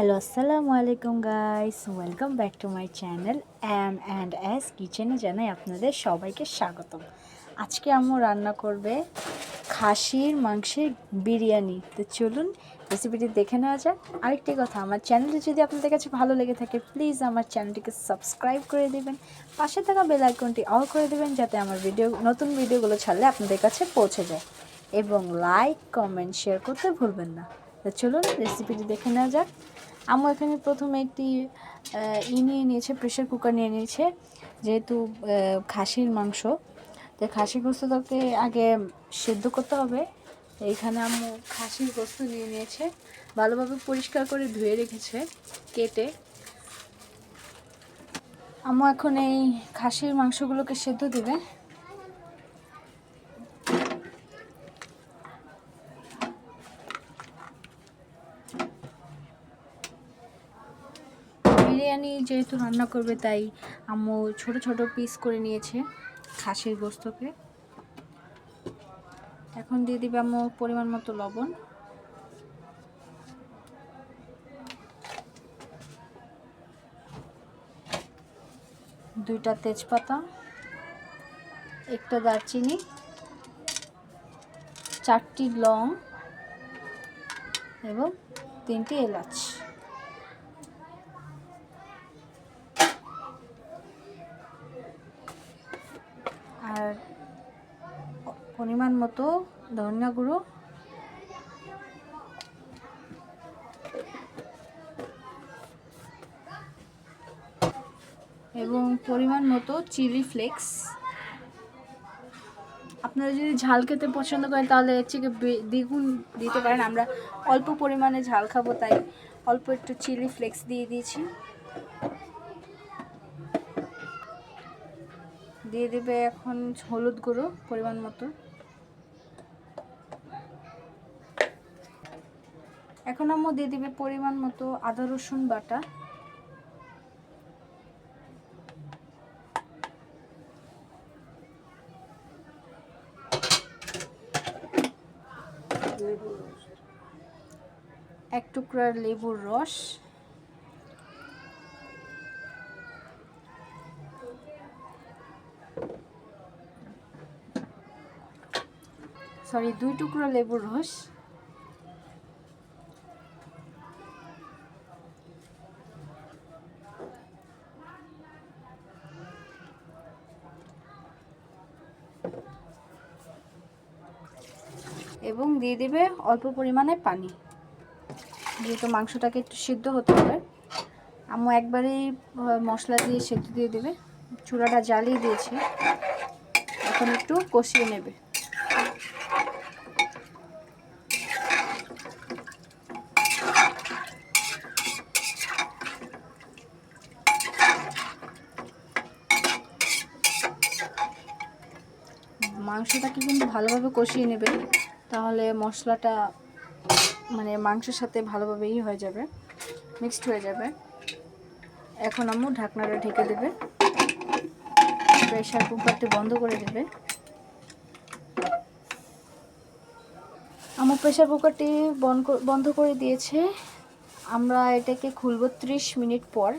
Hello আসসালামু আলাইকুম guys welcome back to my channel M and S কিচেনে জানাই আপনাদের সবাইকে স্বাগতম। আজকে আম্মু রান্না করবে খাসির মাংসের বিরিয়ানি। তো চলুন রেসিপিটি দেখে নেওয়া যাক। আরেকটি কথা, আমার চ্যানেলটি যদি আপনাদের কাছে ভালো লেগে থাকে প্লিজ আমার চ্যানেলটিকে সাবস্ক্রাইব করে দেবেন। পাশে থাকা বেল আইকনটি অল করে দেবেন, যাতে আমার ভিডিও নতুন ভিডিওগুলো ছাড়লে আপনাদের কাছে পৌঁছে যায়। এবং লাইক কমেন্ট শেয়ার করতে ভুলবেন না। তো চলুন রেসিপিটি দেখে নেওয়া যাক। আম্মু এখানে প্রথমে একটি ই নিয়ে নিয়েছে প্রেশার কুকার নিয়ে নিয়েছে, যেহেতু খাসির মাংস। তো খাসির গোস্তটাকে আগে সেদ্ধ করতে হবে। এইখানে আম্মু খাসির গোস্ত নিয়ে নিয়েছে। ভালোভাবে পরিষ্কার করে ধুয়ে রেখেছে, কেটে। আম্মু এখন এই খাসির মাংসগুলোকে সেদ্ধ দিবে। বিরিয়ানি যেহেতু রান্না করবে, তাই আম্মু ছোট ছোট পিস করে নিয়েছে খাসির গোস্তকে। এখন দিয়ে দিবে আম্মু পরিমাণ মতো লবণ। দুইটা তেজপাতা, একটা দারচিনি, চারটি লং এবং তিনটি এলাচ আর পরিমাণ মতো ধনিয়া গুঁড়ো। এবং পরিমাণ মতো চিলি ফ্লেক্স। আপনারা যদি ঝাল খেতে পছন্দ করেন, তাহলে এর থেকে দ্বিগুণ দিতে পারেন। আমরা অল্প পরিমাণে ঝাল খাব, তাই অল্প একটু চিলি ফ্লেক্স দিয়ে দিয়েছি। দিয়ে দেবে এখন হলুদ গুঁড়ো পরিমাণ মতো। এখন আম্মু দিয়ে দিবে পরিমাণ মতো আদা, রসুন বাটা। এক টুকরা লেবুর রস। সরি দুই টুকরো লেবুর রস এবং দিয়ে দিবে অল্প পরিমাণে পানি। যেহেতু মাংসটাকে একটু সিদ্ধ হতে হবে, আম্মু একবারেই মশলা দিয়ে সেদ্ধ দিয়ে দেবে। চূড়াটা জ্বালিয়ে দিয়েছে। এখন একটু কষিয়ে নেবে। মাংসটাকে কিন্তু ভালোভাবে কষিয়ে নেবে। তাহলে মশলাটা মানে মাংসের সাথে ভালোভাবে ই হয়ে যাবে মিক্সড হয়ে যাবে। এখন আম্মু ঢাকনাটা ঢেকে দেবে। প্রেশার কুকারটি বন্ধ করে দেবে। আমার প্রেশার কুকারটি বন্ধ করে দিয়েছে। আমরা এটাকে খুলব ত্রিশ মিনিট পর।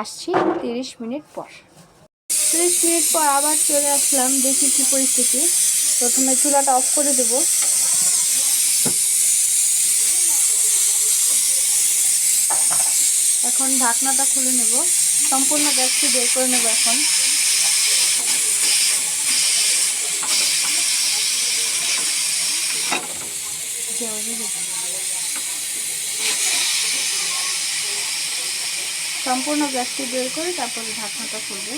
আসছি তিরিশ মিনিট পর। ত্রিশ মিনিট পর আবার চলে আসলাম দেখি কী পরিস্থিতি। প্রথমে চুলাটা অফ করে দেবো। এখন ঢাকনাটা খুলে নেব। সম্পূর্ণ গ্যাসটি বের করে নেব এখন। সম্পূর্ণ গ্যাসটি বের করে তারপরে ঢাকনাটা খুলবে।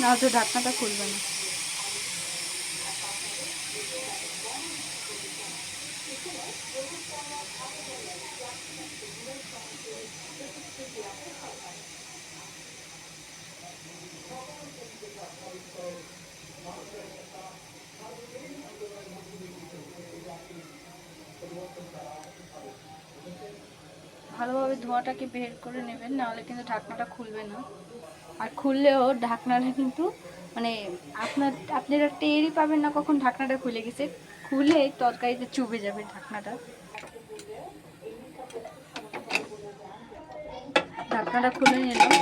না তো ঢাকনাটা খুলবে না। ভালোভাবে ধোঁয়াটাকে বের করে নেবেন, নাহলে কিন্তু ঢাকনাটা খুলবে না। আর খুললেও ঢাকনাটা কিন্তু মানে আপনার, আপনারা টেরই পাবেন না কখন ঢাকনাটা খুলে গেছে। খুলে তরকারিতে চুবে যাবে ঢাকনাটা। ঢাকনাটা খুলে নিলাম।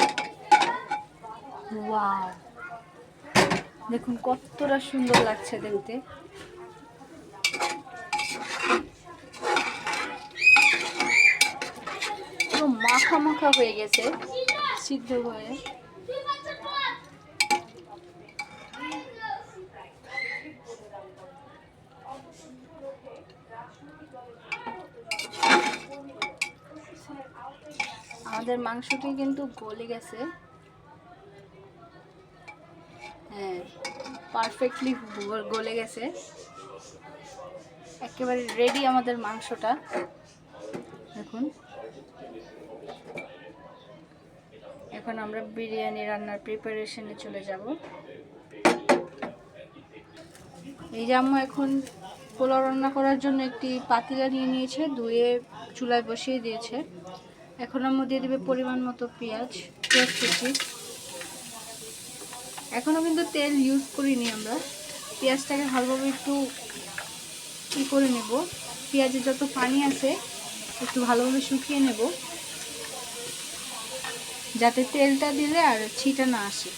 দেখুন কতটা সুন্দর লাগছে দেখতে। পুরো মাখা মাখা হয়ে গেছে, সিদ্ধ হয়ে। আমাদের মাংসটি কিন্তু গলে গেছে। হ্যাঁ পারফেক্টলি গলে গেছে। একেবারে রেডি আমাদের মাংসটা। দেখুন। এখন আমরা বিরিয়ানি রান্নার প্রিপারেশনে চলে যাব। এই যে আম্মু এখন পোলাও রান্না করার জন্য একটি পাতিলা নিয়ে নিয়েছে, ধুয়ে চুলায় বসিয়ে দিয়েছে। এখন আম্মু দিয়ে দেবে পরিমাণ মতো পেঁয়াজ পেঁয়াজ কুচি। এখনও কিন্তু তেল ইউজ করিনি আমরা। পেঁয়াজটাকে ভালোভাবে একটু ই করে নেব। পেঁয়াজে যত পানি আছে, একটু ভালোভাবে শুকিয়ে নেব। যাতে তেলটা দিলে আর ছিটা না আসে।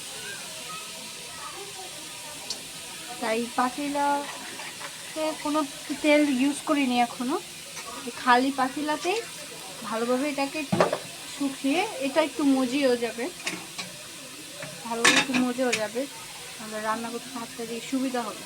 তাই পাতিলাতে কোনো তেল ইউজ করিনি এখনও। এই খালি পাতিলাতেই ভালোভাবে এটাকে একটু শুকিয়ে, এটা একটু মজিয়েও যাবে। ভালোভাবে একটু মজেও যাবে। আমরা রান্না করতে হাতটা দিয়ে সুবিধা হবে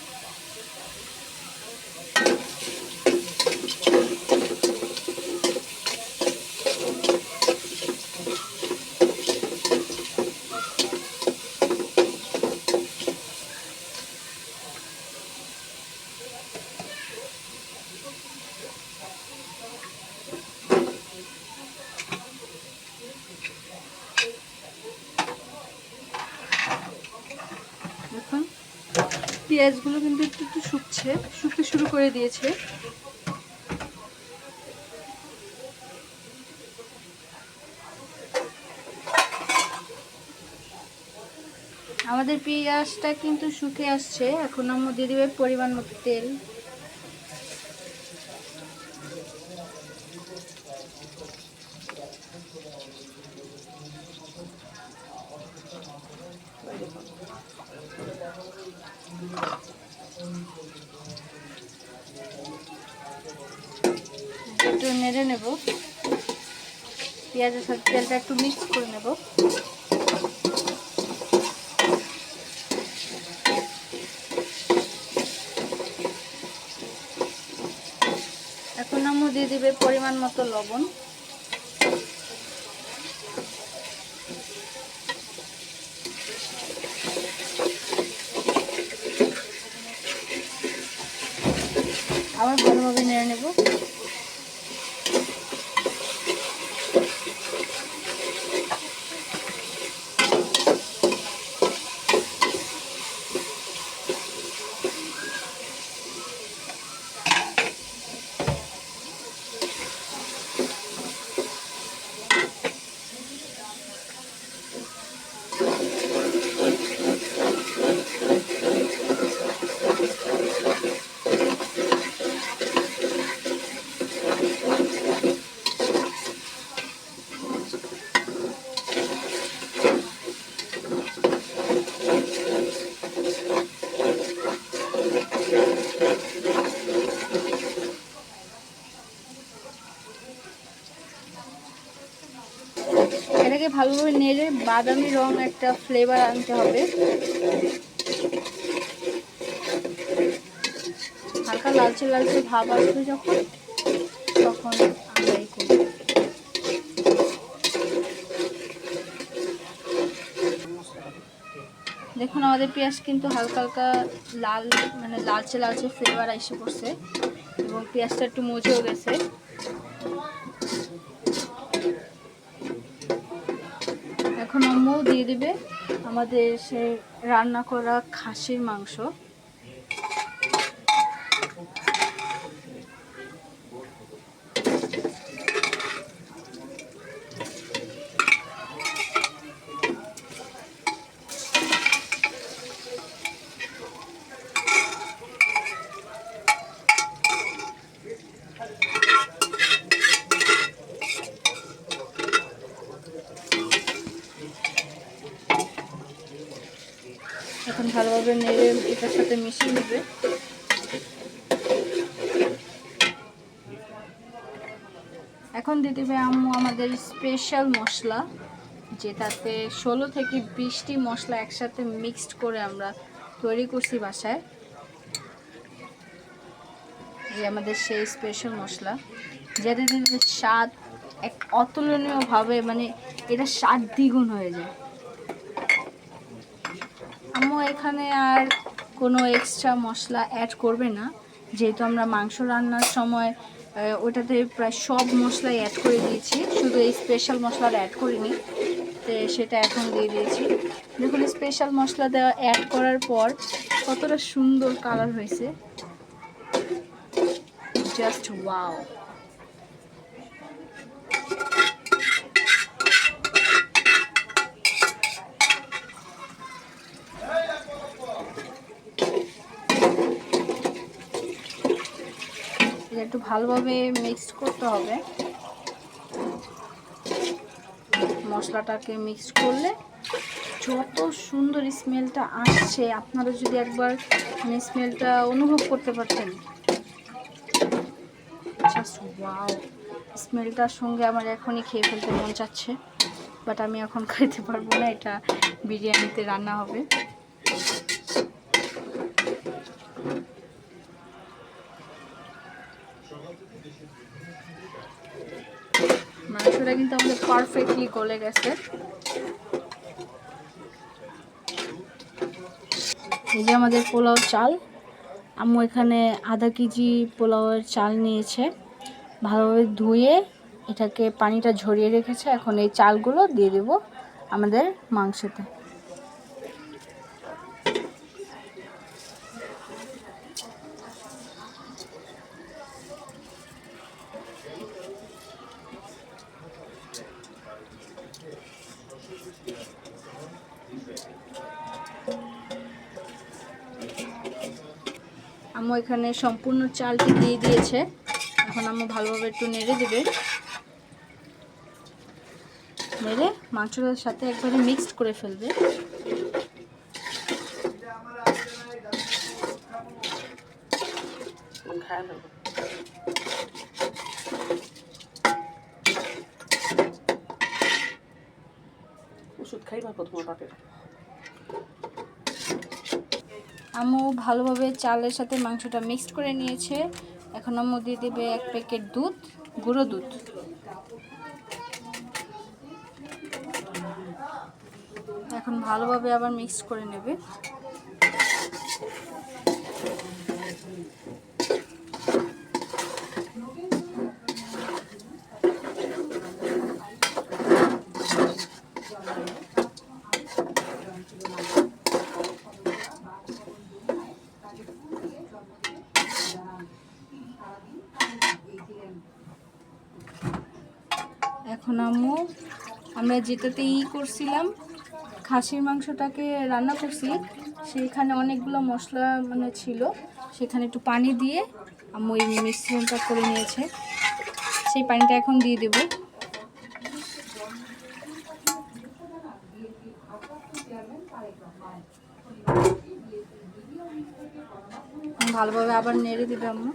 দেখুন পেঁয়াজগুলো কিন্তু একটু একটু শুকছে, শুকতে শুরু করে দিয়েছে। আমাদের পেঁয়াজটা কিন্তু শুকে আসছে, এখন আমরা দিয়ে দেবে পরিমাণ মতো তেল একটু নেড়ে নেব। পেঁয়াজের সাথে তেলটা একটু মিক্স করে নেব। এখন আমরা দিয়ে দিবে পরিমাণ মতো লবণ আবার ভালোভাবে নেড়ে নেব এটাকে ভালোভাবে নেড়ে বাদামি রং একটা ফ্লেভার আনতে হবে। হালকা লালচে লালচে ভাব আসবে যখন, তখন আমরা দেখুন, আমাদের পেঁয়াজ কিন্তু হালকা হালকা লাল মানে লালচে লালচে ফ্লেভার এসে পড়ছে এবং পেঁয়াজটা একটু মজেও গেছে। এখন আম্মু দিয়ে দেবে। আমাদের সে রান্না করা খাসির মাংস। এখন ভালোভাবে নেড়ে এটার সাথে মিশিয়ে নেবে। এখন দিয়ে দেবে আম্মু আমাদের স্পেশাল মশলা, যেটাতে ষোলো থেকে বিশটি মশলা একসাথে মিক্সড করে আমরা তৈরি করছি বাসায়। যে আমাদের সেই স্পেশাল মশলা যেটা দিলে স্বাদ এক অতুলনীয়ভাবে মানে এটা স্বাদ দ্বিগুণ হয়ে যায়। আম্মু, এখানে আর কোনো এক্সট্রা মশলা অ্যাড করবে না। যেহেতু আমরা মাংস রান্নার সময় ওটাতে প্রায় সব মশলাই অ্যাড করে দিয়েছি। শুধু এই স্পেশাল মশলাটা অ্যাড করিনি। তো সেটা এখন দিয়ে দিয়েছি। দেখুন স্পেশাল মশলা দেওয়া অ্যাড করার পর কতটা সুন্দর কালার হয়েছে। জাস্ট ওয়াও একটু ভালোভাবে মিক্সড করতে হবে। মশলাটাকে মিক্স করলে যত সুন্দর স্মেলটা আসছে, আপনারা যদি একবার মানে স্মেলটা অনুভব করতে পারতেন। ওয়াও স্মেলটার সঙ্গে আমার এখনই খেয়ে ফেলতে মন চাচ্ছে বাট আমি এখন খাইতে পারব না, এটা বিরিয়ানিতে রান্না হবে মাংসটা কিন্তু আমাদের পারফেক্টলি গলে গেছে। এই যে আমাদের পোলাও চাল। আম্মু এখানে আধা কেজি পোলাওয়ের চাল নিয়েছে। ভালোভাবে ধুয়ে এটাকে পানিটা ঝরিয়ে রেখেছে। এখন এই চালগুলো দিয়ে দেব আমাদের মাংসতে। আম্মু এখানে সম্পূর্ণ চালটি দিয়ে দিয়েছে। এখন আম্মু ভালোভাবে একটু নেড়ে দেবে। নেড়ে মাংসটার সাথে একবারে মিক্সড করে ফেলবে। ওষুধ খাই না প্রথমে বাপের। আম্মু ভালোভাবে চালের সাথে মাংসটা মিক্সড করে নিয়েছে। এখন আমু দিয়ে দেবে এক প্যাকেট দুধ, গুঁড়ো দুধ। এখন ভালোভাবে আবার মিক্স করে নেবে এখন আম্মু আমরা যেটাতে ই করছিলাম, খাসির মাংসটাকে রান্না করছি, সেইখানে অনেকগুলো মশলা মানে ছিল, সেখানে একটু পানি দিয়ে আম্মু এই মিশ্রণটা করে নিয়েছে। সেই পানিটা এখন দিয়ে দেব। ভালোভাবে আবার নেড়ে দেবে আম্মু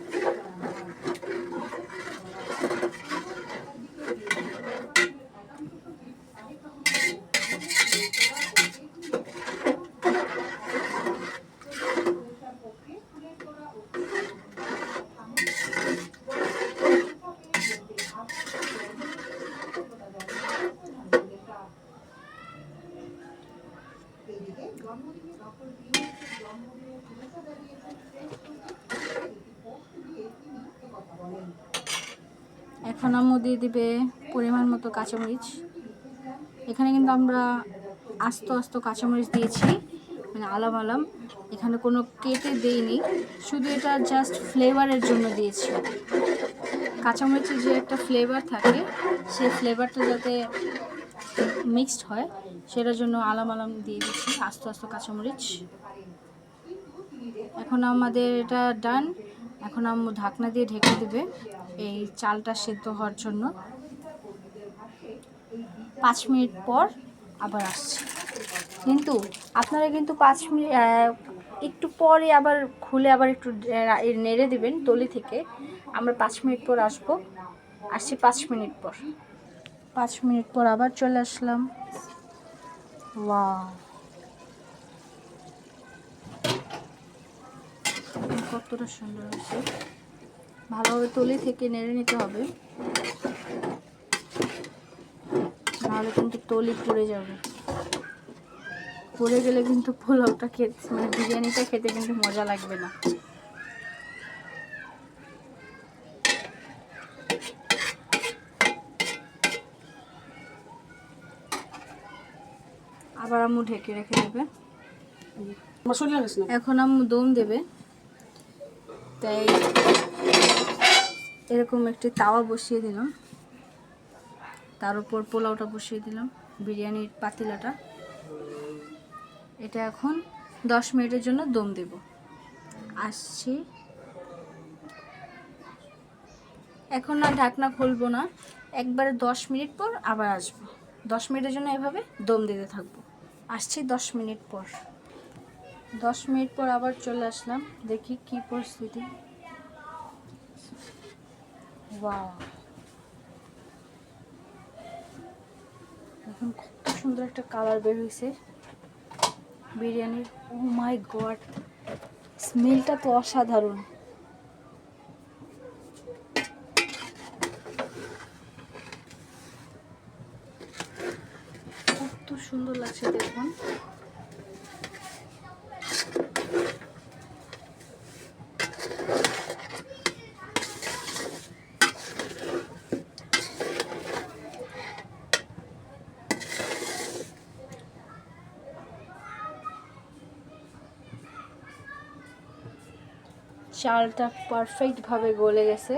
এখন আম্মু দিয়ে দিবে পরিমাণ মতো কাঁচামরিচ। এখানে কিন্তু আমরা আস্ত আস্ত কাঁচামরিচ দিয়েছি মানে আলাম আলাম। এখানে কোনো কেটে দেইনি, শুধু এটা জাস্ট ফ্লেভারের জন্য দিয়েছি। কাঁচামরিচের যে একটা ফ্লেভার থাকে, সেই ফ্লেভারটা যাতে মিক্সড হয়, সেটার জন্য আলাম আলাম দিয়ে দিচ্ছি আস্ত আস্ত কাঁচামরিচ। এখন আমাদের এটা ডান এখন আম্মু ঢাকনা দিয়ে ঢেকে দেবে। এই চালটা সেদ্ধ হওয়ার জন্য। পাঁচ মিনিট পর আবার আসছে। কিন্তু আপনারা কিন্তু পাঁচ মিনিট একটু পরে আবার খুলে আবার একটু নেড়ে দেবেন তলি থেকে। আমরা পাঁচ মিনিট পর আসব। আসছি পাঁচ মিনিট পর। পাঁচ মিনিট পর আবার চলে আসলাম। ওয়াও। কতটা সুন্দর হয়েছে। ভালোভাবে তলি থেকে নেড়ে নিতে হবে। নাহলে কিন্তু তলি পুড়ে যাবে। পুড়ে গেলে কিন্তু পোলাওটা খেতে মানে বিরিয়ানিটা খেতে কিন্তু মজা লাগবে না। আবার আম্মু ঢেকে রেখে দেবে। এখন আম্মু দম দেবে। তাই এরকম একটি তাওয়া বসিয়ে দিলাম। তার উপর পোলাওটা বসিয়ে দিলাম, বিরিয়ানির পাতিলাটা। এটা এখন দশ মিনিটের জন্য দম দেব। আসছি। এখন না ঢাকনা খুলবো না। একবারে দশ মিনিট পর আবার আসব। দশ মিনিটের জন্য এভাবে দম দিতে থাকব। আসছি দশ মিনিট পর। দশ মিনিট পর আবার চলে আসলাম। দেখি কি পরিস্থিতি। এখন কত সুন্দর একটা কালার বের হয়েছে বিরিয়ানির ও মাই গড স্মেলটা তো অসাধারণ। কত সুন্দর লাগছে দেখুন। চালটা পারফেক্ট ভাবে গলে গেছে.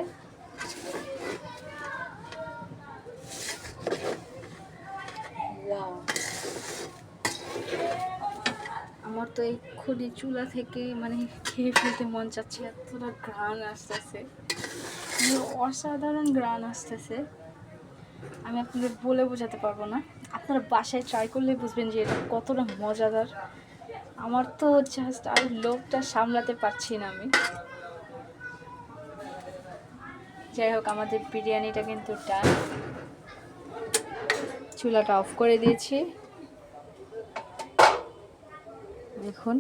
আমার তো এই এক্ষুনি চুলা থেকে মানে খেয়ে ফেলতে মন চাচ্ছে, এতটা গ্রান আসতেছে। মানে অসাধারণ গ্রান আসতেছে। আমি আপনাদের বলে বোঝাতে পারব না। আপনারা বাসায় ট্রাই করলে বুঝবেন যে এটা কতটা মজাদার। আমার তো জাস্ট আর লোকটা সামলাতে পারছি না আমি। যাই হোক, আমাদের বিরিয়ানিটা কিন্তু ডান চুলাটা অফ করে দিয়েছি। দেখুন।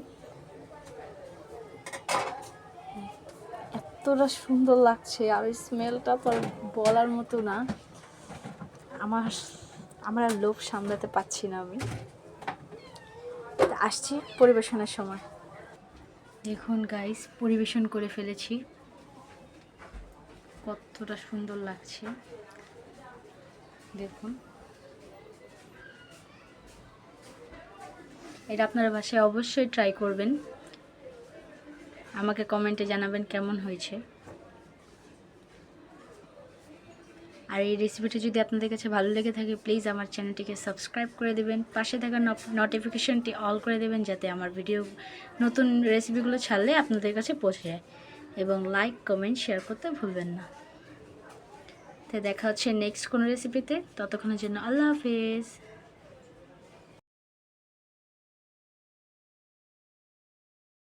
এতটা সুন্দর লাগছে, আর স্মেলটা তো বলার মতো না। আমার আমার আর লোভ সামলাতে পারছি না আমি। আসছি পরিবেশনের সময়। দেখুন গাইস পরিবেশন করে ফেলেছি। কতটা সুন্দর লাগছে। দেখুন। এটা আপনারা বাসায় অবশ্যই ট্রাই করবেন। আমাকে কমেন্টে জানাবেন কেমন হয়েছে। আর এই রেসিপিটি যদি আপনাদের কাছে ভালো লেগে থাকে প্লিজ আমার চ্যানেলটিকে সাবস্ক্রাইব করে দেবেন। পাশে থাকা নোটিফিকেশনটি অল করে দেবেন, যাতে আমার ভিডিও নতুন রেসিপিগুলো ছাড়লে আপনাদের কাছে পৌঁছে যায়। এবং লাইক, কমেন্ট, শেয়ার করতে ভুলবেন না। তো দেখা হচ্ছে নেক্সট কোনো রেসিপিতে ততক্ষণের জন্য আল্লাহ হাফেজ।